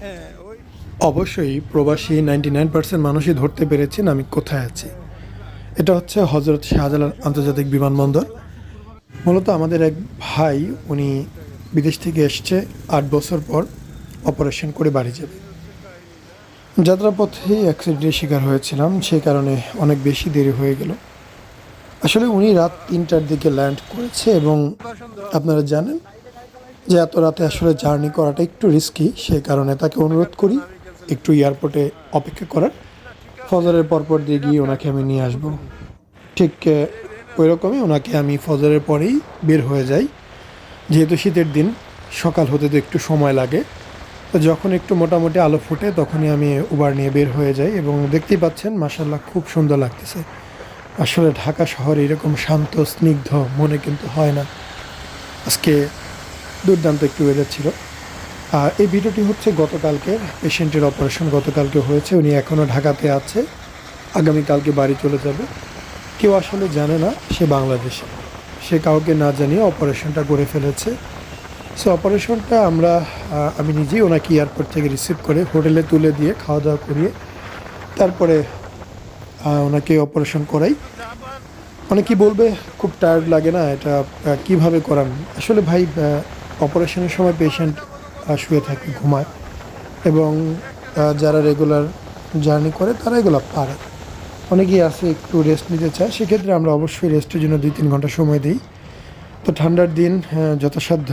হ্যাঁ অবশ্যই প্রবাসী নাইনটি নাইন পার্সেন্ট মানুষই ধরতে পেরেছেন আমি কোথায় আছি। এটা হচ্ছে হজরত শাহজালাল আন্তর্জাতিক বিমানবন্দর। মূলত আমাদের এক ভাই, উনি বিদেশ থেকে এসছে, আট বছর পর অপারেশন করে বাড়ি যাবে। যাত্রাপথেই অ্যাক্সিডেন্টের শিকার হয়েছিলাম সেই কারণে অনেক বেশি দেরি হয়ে গেল। আসলে উনি রাত তিনটার দিকে ল্যান্ড করেছে এবং আপনারা জানেন যে এত রাতে আসলে জার্নি করাটা একটু রিস্কি সেই কারণে তাকে অনুরোধ করি একটু এয়ারপোর্টে অপেক্ষা করার। ফজরের পরপর দিয়ে গিয়ে ওনাকে আমি নিয়ে আসব। ঠিক ওই রকমই ওনাকে আমি ফজরের পরেই বের হয়ে যাই। যেহেতু শীতের দিন, সকাল হতে তো একটু সময় লাগে। তো যখন একটু মোটামুটি আলো ফুটে, তখনই আমি উবার নিয়ে বের হয়ে যাই এবং দেখতেই পাচ্ছেন মাসাল্লাহ খুব সুন্দর লাগতেছে। আসলে ঢাকা শহর এরকম শান্ত, স্নিগ্ধ মনে কিন্তু হয় না। আজকে দুর্দান্ত একটু ওয়েদার ছিল। আর এই ভিডিওটি হচ্ছে গতকালকে, পেশেন্টের অপারেশন গতকালকে হয়েছে, উনি এখনও ঢাকাতে আছে, আগামীকালকে বাড়ি চলে যাবে। কেউ আসলে জানে না, সে বাংলাদেশে। সে কাউকে না জানিয়ে অপারেশনটা করে ফেলেছে। সো অপারেশনটা আমরা আমি নিজেই ওনাকে এয়ারপোর্ট থেকে রিসিভ করে হোটেলে তুলে দিয়ে খাওয়া দাওয়া করিয়ে তারপরে ওনাকে অপারেশন করাই। অনেকেই বলবে, খুব টায়ার্ড লাগে না, এটা কীভাবে করান? আসলে ভাই অপারেশনের সময় পেশেন্ট শুয়ে থাকে, ঘুমায় এবং যারা রেগুলার জার্নি করে তারা এগুলো পারে। অনেকেই আছে একটু রেস্ট নিতে চায়, সেক্ষেত্রে আমরা অবশ্যই রেস্টের জন্য দুই তিন ঘণ্টা সময় দিই। তো ঠান্ডার দিন যথাসাধ্য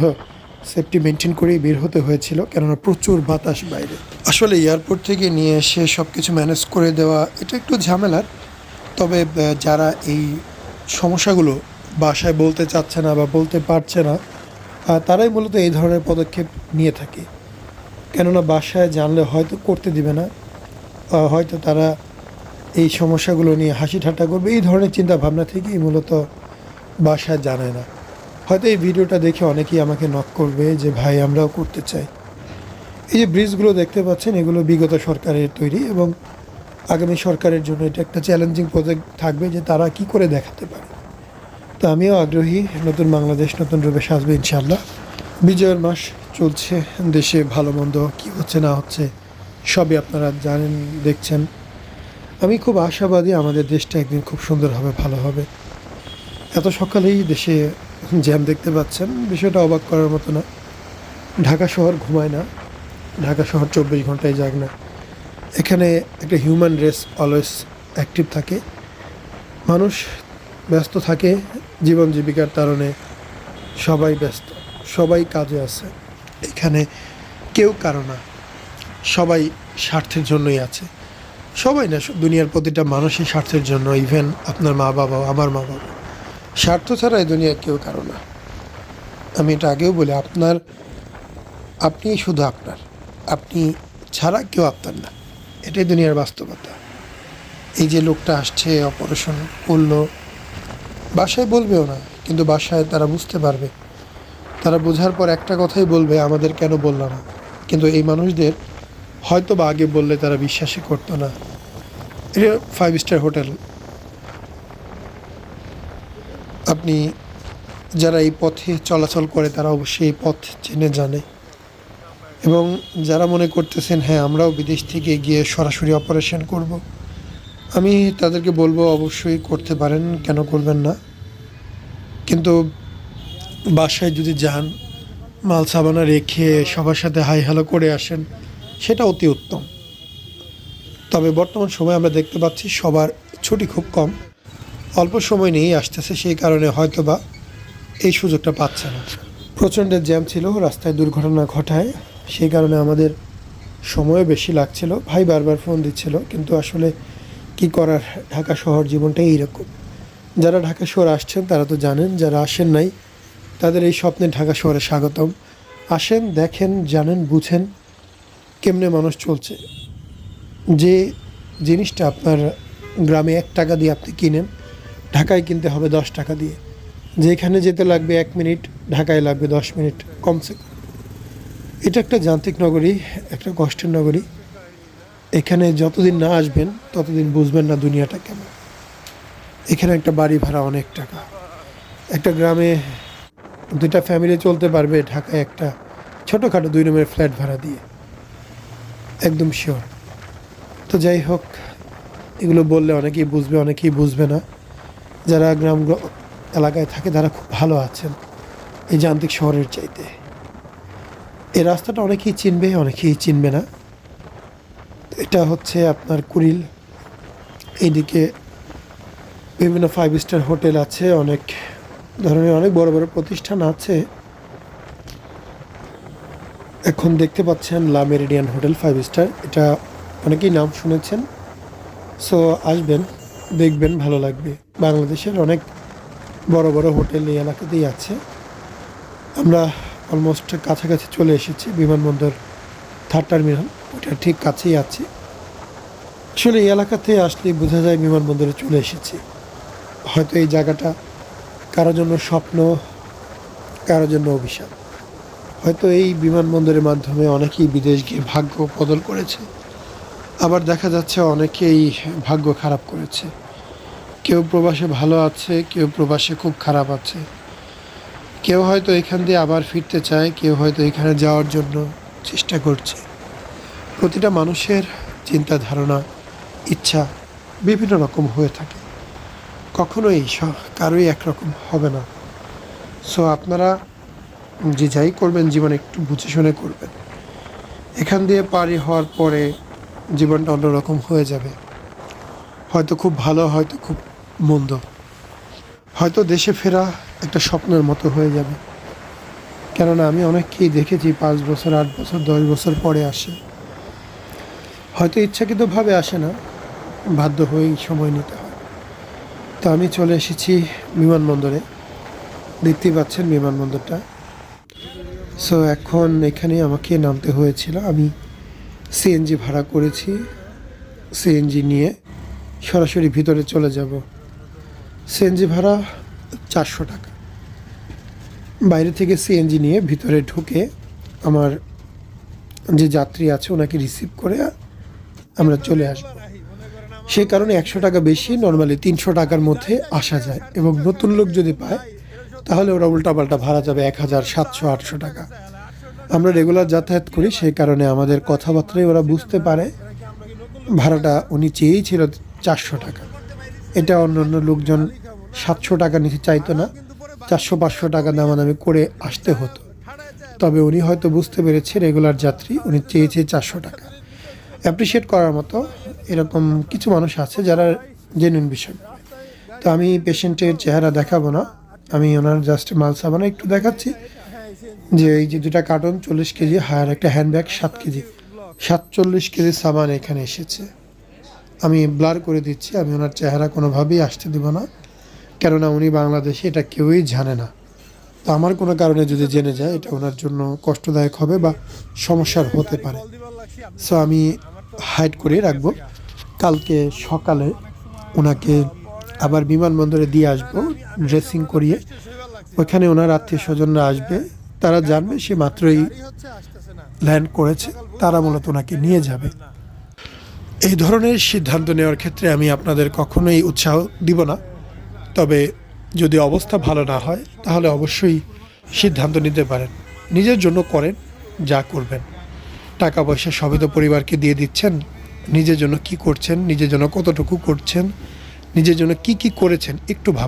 সেফটি মেনটেন করেই বের হতে হয়েছিল, কেননা প্রচুর বাতাস বাইরে। আসলে এয়ারপোর্ট থেকে নিয়ে এসে সব কিছু ম্যানেজ করে দেওয়া, এটা একটু ঝামেলার। তবে যারা এই সমস্যাগুলো বাসায় বলতে চাচ্ছে না বা বলতে পারছে না তারাই মূলত এই ধরনের পদক্ষেপ নিয়ে থাকে। কেননা বাসায় জানলে হয়তো করতে দিবে না হয়তো তারা এই সমস্যাগুলো নিয়ে হাসি ঠাট্টা করবে। এই ধরনের চিন্তা ভাবনা থেকেই মূলত বাসায় জানায় না। হয়তো এই ভিডিওটা দেখে অনেকেই আমাকে নক করবে যে, ভাই, আমরাও করতে চাই। এই যে ব্রিজগুলো দেখতে পাচ্ছেন, এগুলো বিগত সরকারের তৈরি এবং আগামী সরকারের জন্য এটা একটা চ্যালেঞ্জিং প্রজেক্ট থাকবে যে তারা কি করে দেখাতে পারে। তো আমিও আগ্রহী নতুন বাংলাদেশ, নতুন রূপে সাজবে ইনশাল্লাহ বিজয়ের মাস চলছে, দেশে ভালো, মন্দ, কী হচ্ছে, না হচ্ছে, সবই আপনারা জানেন, দেখছেন। আমি খুব আশাবাদী আমাদের দেশটা একদিন খুব সুন্দর হবে, ভালো হবে। এত সকালেই দেশে জ্যাম দেখতে পাচ্ছেন, বিষয়টা অবাক করার মতো না। ঢাকা শহর ঘুমায় না, ঢাকা শহর চব্বিশ ঘন্টায় যাক না। এখানে একটা হিউম্যান রেস অলওয়েজ অ্যাক্টিভ থাকে। মানুষ ব্যস্ত থাকে, জীবন জীবিকার কারণে সবাই ব্যস্ত, সবাই কাজে আছে। এখানে কেউ কারও না, সবাই স্বার্থের জন্যই আছে। সবাই না, দুনিয়ার প্রতিটা মানুষই স্বার্থের জন্য ইভেন আপনার মা বাবা, আমার মা বাবা। স্বার্থ ছাড়া এই দুনিয়ায় কেউ কারও না। আমি এটা আগেও বলি, আপনার আপনিই শুধু আপনার, আপনি ছাড়া কেউ আপনার না। এটাই দুনিয়ার বাস্তবতা। এই যে লোকটা আসছে, অপারেশন করল বাসায় বলবেও না, কিন্তু বাসায় তারা বুঝতে পারবে। তারা বোঝার পর একটা কথাই বলবে, আমাদের কেন বলল না? কিন্তু এই মানুষদের হয়তো বা আগে বললে তারা বিশ্বাসই করতো না। এটা ফাইভ স্টার হোটেল। আপনি যারা এই পথে চলাচল করে, তারা অবশ্যই এই পথ চেনে, জানে। এবং যারা মনে করতেছেন হ্যাঁ আমরাও বিদেশ থেকে গিয়ে সরাসরি অপারেশন করব। আমি তাদেরকে বলব অবশ্যই করতে পারেন, কেন করবেন না। কিন্তু বাসায় যদি যান, মাল সাবানা রেখে সবার সাথে হাই হ্যালো করে আসেন, সেটা অতি উত্তম। তবে বর্তমান সময়ে আমরা দেখতে পাচ্ছি সবার ছুটি খুব কম। অল্প সময় নিয়েই আসতেছে, সেই কারণে হয়তোবা এই সুযোগটা পাচ্ছে না। প্রচণ্ড জ্যাম ছিল, রাস্তায় দুর্ঘটনা ঘটায়, সেই কারণে আমাদের সময়ও বেশি লাগছিল। ভাই বারবার ফোন দিচ্ছিল, কিন্তু আসলে কি করার ঢাকা শহর জীবনটাই এইরকম। যারা ঢাকা শহর আসছেন, তারা তো জানেন, যারা আসেন নাই, তাদের এই স্বপ্নে ঢাকা শহরে স্বাগতম। আসেন, দেখেন, জানেন, বুঝেন কেমনে মানুষ চলছে। যে জিনিসটা আপনার গ্রামে এক টাকা দিয়ে আপনি কিনেন, ঢাকায় কিনতে হবে দশ টাকা দিয়ে। যেখানে যেতে লাগবে এক মিনিট, ঢাকায় লাগবে দশ মিনিট, কমসে কম। এটা একটা যান্ত্রিক নগরী, একটা কষ্টের নগরী। এখানে যতদিন না আসবেন, ততদিন বুঝবেন না দুনিয়াটা কেমন। এখানে একটা বাড়ি ভাড়া অনেক টাকা। একটা গ্রামে দুইটা ফ্যামিলি চলতে পারবে ঢাকায় একটা ছোটোখাটো দুই রুমের ফ্ল্যাট ভাড়া দিয়ে। একদম শিওর তো যাই হোক, এগুলো বললে অনেকেই বুঝবে অনেকেই বুঝবে না। যারা গ্রাম এলাকায় থাকে, তারা খুব ভালো আছেন এই যান্ত্রিক শহরের চাইতে। এই রাস্তাটা অনেকেই চিনবে অনেকেই চিনবে না। এটা হচ্ছে আপনার কুড়িল। এইদিকে বিভিন্ন ফাইভ স্টার হোটেল আছে, অনেক ধরনের অনেক বড় বড় প্রতিষ্ঠান আছে। এখন দেখতে পাচ্ছেন লা মেরিডিয়ান হোটেল ফাইভ স্টার এটা অনেকেই নাম শুনেছেন। সো আসবেন, দেখবেন, ভালো লাগবে। বাংলাদেশের অনেক বড় বড় হোটেল এই এলাকাতেই আছে। আমরা অলমোস্ট কাছাকাছি চলে এসেছি, বিমানবন্দর, থার্ড টার্মিনাল। ওটা ঠিক কাছেই আছে। আসলে এই এলাকাতে আসলে বোঝা যায় বিমানবন্দরে চলে এসেছি। হয়তো এই জায়গাটা কারও জন্য স্বপ্ন, কারও জন্য অভিশাপ। হয়তো এই বিমানবন্দরের মাধ্যমে অনেকেই বিদেশ গিয়ে ভাগ্য বদল করেছে। আবার দেখা যাচ্ছে অনেকেই ভাগ্য খারাপ করেছে। কেউ প্রবাসে ভালো আছে, কেউ প্রবাসে খুব খারাপ আছে। কেউ হয়তো এখান দিয়ে আবার ফিরতে চায়, কেউ হয়তো এখানে যাওয়ার জন্য চেষ্টা করছে। প্রতিটা মানুষের চিন্তা ধারণা, ইচ্ছা বিভিন্ন রকম হয়ে থাকে। কখনোই কারোই একরকম হবে না। সো আপনারা যে যাই করবেন, জীবনে একটু বুঝে শুনে করবেন। এখান দিয়ে পারি হওয়ার পরে জীবনটা অন্যরকম হয়ে যাবে। হয়তো খুব ভালো, হয়তো খুব মন্দ। হয়তো দেশে ফেরা একটা স্বপ্নের মতো হয়ে যাবে। কেননা আমি অনেককেই দেখেছি, পাঁচ বছর, আট বছর, দশ বছর পরে আসে। হয়তো ইচ্ছাকৃতভাবে আসে না, বাধ্য হয়েই সময় নিতে হয়। তো আমি চলে এসেছি বিমানবন্দরে। দেখতেই পাচ্ছেন বিমানবন্দরটা। সো এখন এখানে আমাকে নামতে হয়েছিল। আমি সিএনজি ভাড়া করেছি। সিএনজি নিয়ে সরাসরি ভিতরে চলে যাব। সিএনজি ভাড়া চারশো টাকা। বাইরে থেকে সিএনজি নিয়ে ভিতরে ঢুকে আমার যে যাত্রী আছে, ওনাকে রিসিভ করে আমরা চলে আসব। সেই কারণে একশো টাকা বেশি, নর্মালি তিনশো টাকার মধ্যে আসা যায়। এবং নতুন লোক যদি পায়, তাহলে ওরা উল্টাপাল্টা ভাড়া যাবে এক হাজার সাতশো, আটশো টাকা। আমরা রেগুলার যাতায়াত করি, সেই কারণে আমাদের কথাবার্তায় ওরা বুঝতে পারে, ভাড়াটা উনি চেয়েই ছিল চারশো টাকা। এটা অন্য অন্য লোকজন সাতশো টাকা নিচে চাইতো না, চারশো, পাঁচশো টাকা দামাদামি করে আসতে হতো। তবে উনি হয়তো বুঝতে পেরেছে রেগুলার যাত্রী, উনি চেয়েছে চারশো টাকা। অ্যাপ্রিসিয়েট করার মতো এরকম কিছু মানুষ আছে যারা জেনুইন বিষয়। তো আমি পেশেন্টের চেহারা দেখাবো না। আমি ওনার জাস্ট মাল সাবানা একটু দেখাচ্ছি যে এই যে দুটা কার্টন চল্লিশ কেজি হায়ার একটা হ্যান্ডব্যাগ সাত কেজি। সাতচল্লিশ কেজি সাবান এখানে এসেছে। আমি ব্লার করে দিচ্ছি, আমি ওনার চেহারা কোনোভাবেই আসতে দেবো না। কেননা উনি বাংলাদেশে এটা কেউই জানে না। তো আমার কোনো কারণে যদি জেনে যায়, এটা ওনার জন্য কষ্টদায়ক হবে বা সমস্যার হতে পারে। সো আমি হাইড করে রাখব। কালকে সকালে ওনাকে আবার বিমানবন্দরে দিয়ে আসব, ড্রেসিং করিয়ে। ওখানে ওনার আত্মীয় স্বজনরা আসবে, তারা জানবে সে মাত্রই ল্যান্ড করেছে, তারা মূলত ওনাকে নিয়ে যাবে। এই ধরনের সিদ্ধান্ত নেওয়ার ক্ষেত্রে আমি আপনাদের কখনোই উৎসাহ দিব না। তবে যদি অবস্থা ভালো না হয়, তাহলে অবশ্যই সিদ্ধান্ত নিতে পারেন। নিজের জন্য করেন, যা করবেন। টাকা পয়সা সবই তো পরিবারকে দিয়ে দিচ্ছেন। নিজের জন্য কি করছেন? নিজের জন্য কতটুকু করছেন? নিজের জন্য কি কি করেছেন? একটু ভাব